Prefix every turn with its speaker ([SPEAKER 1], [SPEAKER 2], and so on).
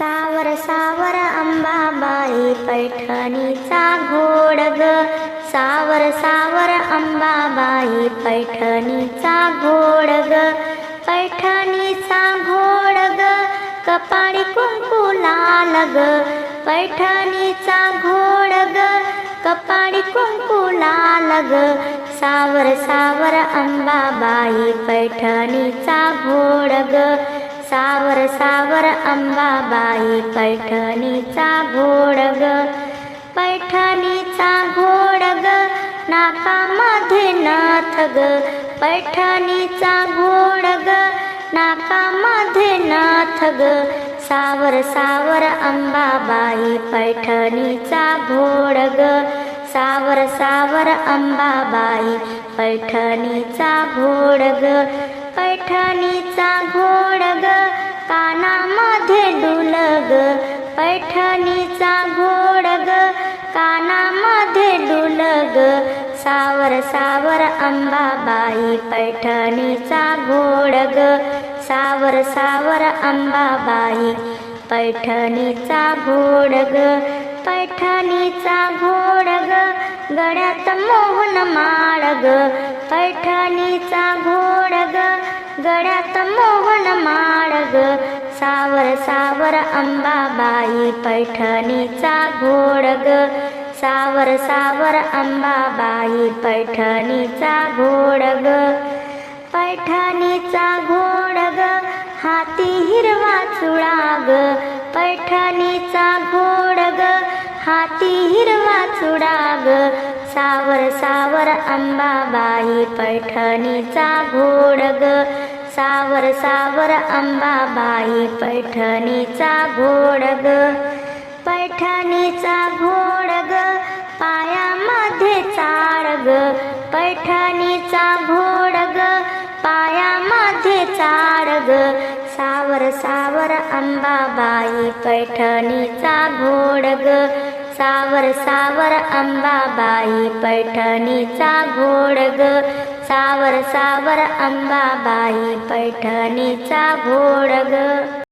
[SPEAKER 1] सावर सावर अंबाबाई पैठणीचा घोड ग. सावर सावर अंबाबाई पैठणीचा घोड ग. पैठणीचा घोड ग. कपाळी कुंकू लाल ग. पैठणीचा घोड ग. कपाळी कुंकू लाल ग. सावर सावर अंबाबाई पैठणीचा घोड ग. सावर सावर अंबाबाई पैठणीचा घोड ग पैठणीचा घोड ग नाकामध्ये नाथ ग पैठणीचा घोड ग नाकामध्ये नाथ ग सावर सावर अंबाबाई पैठणीचा घोड ग सावर सावर अंबाबाई पैठणीचा घोड ग पैठणीचा घोड ग कानामध्ये डुलग. पैठणीचा घोड ग कानामध्ये डुलग. सावर सावर अंबाबाई पैठणीचा घोड ग सावर सावर अंबाबाई पैठणीचा घोड ग पैठणीचा घोड ग गळ्यात मोहन माळ ग पैठणीचा घोड ग गळ्यात मोहन माळ ग सावर सावर अंबाबाई पैठणीचा घोड ग सावर सावर अंबाबाई पैठणीचा घोड ग पैठणीचा घोड ग हाती हिरवा चुळा ग पैठणीचा घोड ग हाती हिरवा चुडा ग सावर सावर अंबाबाई पैठणीचा घोड ग सावर सावर अंबाबाई पैठणीचा घोड ग पैठणीचा घोड ग पायामध्ये चाळ ग पैठणीचा घोड ग पायामध्ये चाळ ग सावर सावर अंबाबाई पैठणीचा घोड ग सावर सावर अंबाबाई पैठणीचा घोड ग. सावर सावर अंबाबाई पैठणीचा घोड ग.